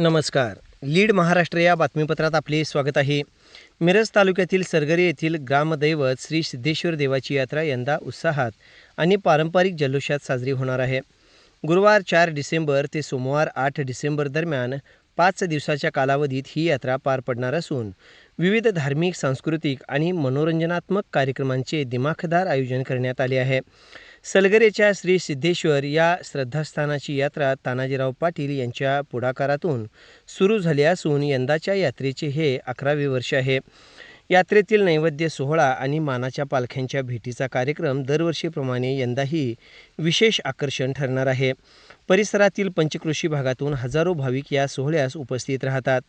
नमस्कार. लीड महाराष्ट्र या बातमीपत्रात आपले स्वागत आहे. मिरज तालुक्यातील सरगरी येथील ग्रामदैवत श्री सिद्धेश्वर देवाची यात्रा यंदा उत्साहात आणि पारंपरिक जल्लोषात साजरी होणार आहे. गुरुवार चार डिसेंबर ते सोमवार आठ डिसेंबर दरम्यान पाच दिवसाच्या कालावधीत ही यात्रा पार पडणार असून विविध धार्मिक सांस्कृतिक आणि मनोरंजनात्मक कार्यक्रमांचे दिमाखदार आयोजन करण्यात आले आहे. सलगरेच्या श्री सिद्धेश्वर या श्रद्धास्थानाची यात्रा तानाजीराव पाटील यांच्या पुढाकारातून सुरू झाली असून यंदाच्या यात्रेचे हे अकरावे वर्ष आहे. यात्रेतील नैवेद्य सोहळा आणि मानाच्या पालख्यांच्या भेटीचा कार्यक्रम दरवर्षीप्रमाणे यंदाही विशेष आकर्षण ठरणार आहे. परिसरातील पंचकृषी भागातून हजारो भाविक या सोहळ्यास उपस्थित राहतात.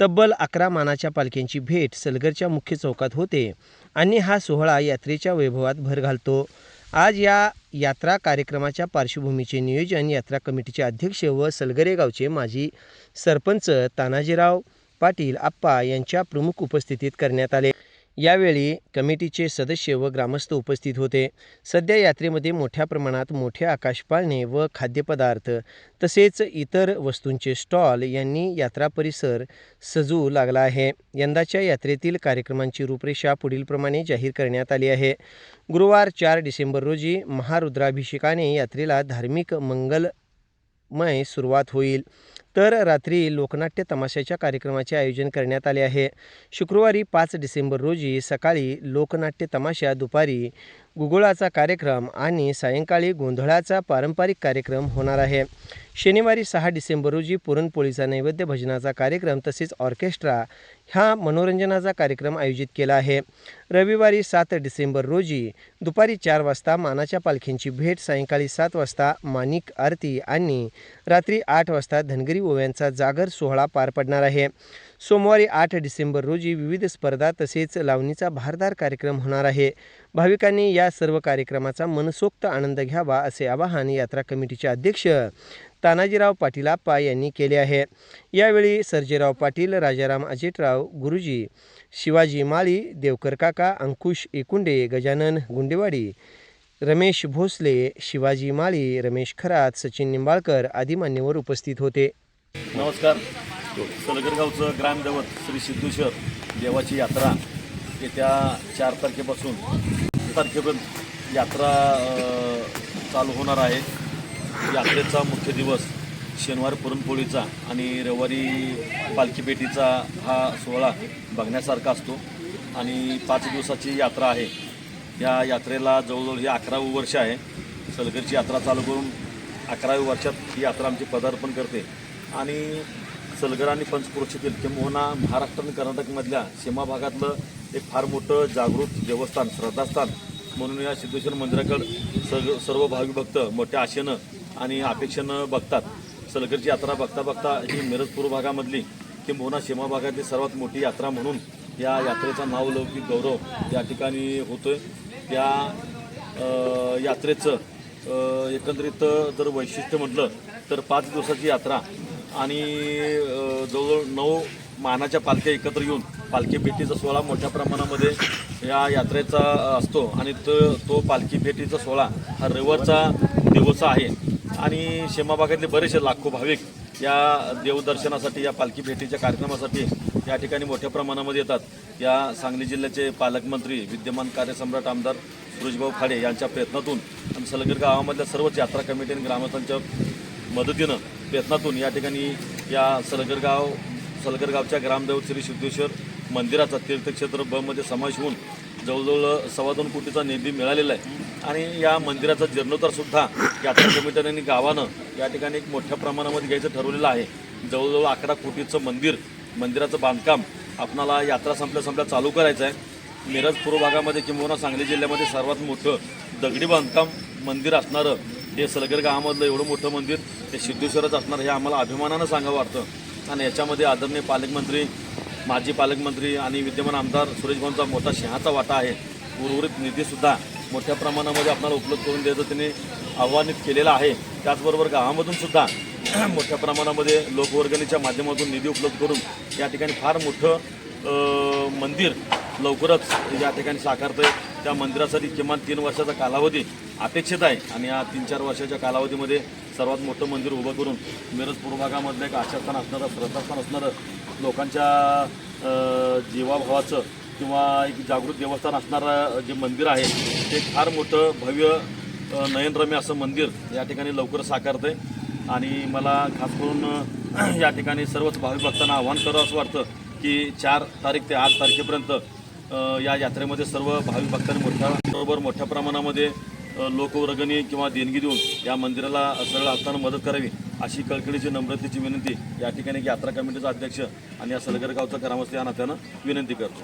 तब्बल अकरा मानाच्या पालख्यांची भेट सलगरच्या मुख्य चौकात होते आणि हा सोहळा यात्रेच्या वैभवात भर घालतो. आज या यात्रा कार्यक्रमाच्या पार्श्वभूमीचे नियोजन यात्रा कमिटीचे अध्यक्ष व सलगरे गावचे माजी सरपंच तानाजीराव पाटील आप्पा यांच्या प्रमुख उपस्थितीत करण्यात आले. यावेळी कमिटीचे सदस्य व ग्रामस्थ उपस्थित होते. सध्या यात्रेमध्ये मोठ्या प्रमाणात मोठे आकाशपाळणे व खाद्यपदार्थ तसेच इतर वस्तूंचे स्टॉल यांनी यात्रा परिसर सजू लागला आहे. यंदाच्या यात्रेतील कार्यक्रमांची रूपरेषा पुढीलप्रमाणे जाहीर करण्यात आली आहे. गुरुवार चार डिसेंबर रोजी महारुद्राभिषेकाने यात्रेला धार्मिक मंगलमय सुरुवात होईल. तर रात्री लोकनाट्य तमाशाच्या कार्यक्रमाचे आयोजन करण्यात आले आहे. शुक्रवारी पाच डिसेंबर रोजी सकाळी लोकनाट्य तमाशा दुपारी गुगुळाचा कार्यक्रम आणि सायंकाळी गोंधळाचा पारंपरिक कार्यक्रम होणार आहे. शनिवारी सहा डिसेंबर रोजी पुरणपोळीचा नैवेद्य भजनाचा कार्यक्रम तसेच ऑर्केस्ट्रा हा मनोरंजनाचा कार्यक्रम आयोजित केला आहे. रविवारी सात डिसेंबर रोजी दुपारी चार वाजता मानाच्या पालखींची भेट सायंकाळी सात वाजता मानिक आरती आणि रात्री आठ वाजता धनगरी ओव्यांचा जागर सोहळा पार पडणार आहे. सोमवारी आठ डिसेंबर रोजी विविध स्पर्धा तसेच लावणीचा भारदार कार्यक्रम होणार आहे. भाविकांनी या सर्व कार्यक्रमाचा मनसोक्त आनंद घ्यावा असे आवाहन यात्रा कमिटीचे अध्यक्ष तानाजीराव पाटील आप्पा यांनी केले आहे. यावेळी सर्जेराव पाटील राजाराम अजितराव गुरुजी शिवाजी माळी देवकर काका अंकुश एकुंडे गजानन गुंडेवाडी रमेश भोसले शिवाजी माळी रमेश खरात सचिन निंबाळकर आदी मान्यवर उपस्थित होते. नमस्कार. सलगरगावचं ग्रामदैवत श्री सिद्धेश्वर देवाची यात्रा येत्या चार तारखेपासून तारखेपर्यंत यात्रा चालू होणार आहे. यात्रेचा मुख्य दिवस शनिवार पुरणपोळीचा आणि रविवारी पालखीपेटीचा हा सोहळा बघण्यासारखा असतो. आणि पाच दिवसाची यात्रा आहे. या यात्रेला जवळजवळ हे अकरावं वर्ष आहे. सलगरची यात्रा चालू करून अकराव्या वर्षात ही यात्रा आमची पदार्पण करते. आणि सलगर आणि पंचक्रोशीतील किंबहुना महाराष्ट्र आणि कर्नाटकमधल्या सीमा भागातलं एक फार मोठं जागृत देवस्थान श्रद्धास्थान म्हणून या सिद्धेश्वर मंदिराकडं सर्व सर्व भाविक भक्त मोठ्या आशेनं आणि अपेक्षेनं बघतात. सलगरची यात्रा बघता बघता ही मिरजपूर भागामधली किंबहुना सीमा भागातली सर्वात मोठी यात्रा म्हणून या यात्रेचा नावलौकिक गौरव या ठिकाणी होतोय. त्या यात्रेचं एकंदरीत जर वैशिष्ट्य म्हटलं तर पाच दिवसाची यात्रा आणि जवळजवळ नऊ मानाच्या पालख्या एकत्र येऊन पालखी भेटीचा सोहळा मोठ्या प्रमाणामध्ये या यात्रेचा असतो आणि तो तो पालखी भेटीचा सोहळा हा रविवारचा दिवस आहे. आणि सीमा बरेचसे लाखो भाविक या देवदर्शनासाठी या पालखी भेटीच्या कार्यक्रमासाठी या ठिकाणी मोठ्या प्रमाणामध्ये येतात. या सांगली जिल्ह्याचे पालकमंत्री विद्यमान कार्यसम्राट आमदार सुरेशभाऊ खाडे यांच्या प्रयत्नातून आणि सलगर गावामधल्या सर्वच यात्रा कमिटी आणि ग्रामस्थांच्या मदतीनं प्रयत्नातून या ठिकाणी या सलगर गाव सलगर गावच्या ग्रामदेव श्री सिद्धेश्वर मंदिराचा तीर्थक्षेत्र ब मध्ये समावेश होऊन जवळजवळ सव्वा दोन कोटीचा निधी मिळालेला आहे. आणि या मंदिराचा जीर्णोद्धारसुद्धा यात्रा समित्याने आणि गावानं या ठिकाणी एक मोठ्या प्रमाणामध्ये घ्यायचं ठरवलेलं आहे. जवळजवळ अकरा कोटीचं मंदिर मंदिराचं बांधकाम आपणाला यात्रा संपल्या संपल्या चालू करायचं आहे. मिरज पूर्व भागामध्ये किंबहुना सांगली जिल्ह्यामध्ये सर्वात मोठं दगडी बांधकाम मंदिर असणारं हे सलगर गावामधलं एवढं मोठं मंदिर हे सिद्धेश्वरच असणार हे आम्हाला अभिमानानं सांगावं वाटतं. आणि याच्यामध्ये आदरणीय पालकमंत्री माजी पालकमंत्री आणि विद्यमान आमदार सुरेश भाऊंचा मोठा सिंहाचा वाटा आहे. उर्वरित निधीसुद्धा मोठ्या प्रमाणामध्ये आपल्याला उपलब्ध करून द्यायचं त्यांनी आव्हानित केलेलं आहे. त्याचबरोबर गावामधून सुद्धा मोठ्या प्रमाणामध्ये लोकवर्गणीच्या माध्यमातून निधी उपलब्ध करून या ठिकाणी फार मोठं मंदिर लवकरच या ठिकाणी साकारतं आहे त्या मंदिरासाठी किमान तीन वर्षाचा कालावधी अपेक्षित आहे आणि या तीन चार वर्षाच्या कालावधीमध्ये सर्वात मोठं मंदिर उभं करून मिरज पूर्व भागामधलं एक आशास्थान असणारं श्रद्धास्थान असणारं लोकांच्या जीवाभावाचं किंवा एक जागृत देवस्थान असणारं जे मंदिर आहे ते फार मोठं भव्य नयनरम्य असं मंदिर या ठिकाणी लवकर साकारतं आहे आणि मला खास करून या ठिकाणी सर्वच भाविक भक्तांना आव्हान करावं असं वाटतं की चार तारीख ते आठ तारखेपर्यंत या यात्रेमध्ये सर्व भाविक भक्तांनी मोठ्या बरोबर मोठ्या प्रमाणामध्ये लोकवर्गणी किंवा देणगी देऊन या मंदिराला सरळ असताना मदत करावी अशी कळकळीची नम्रतेची विनंती या ठिकाणी यात्रा कमिटीचा अध्यक्ष आणि या सलगर गावचा ग्रामस्थ या नात्यानं विनंती करतो.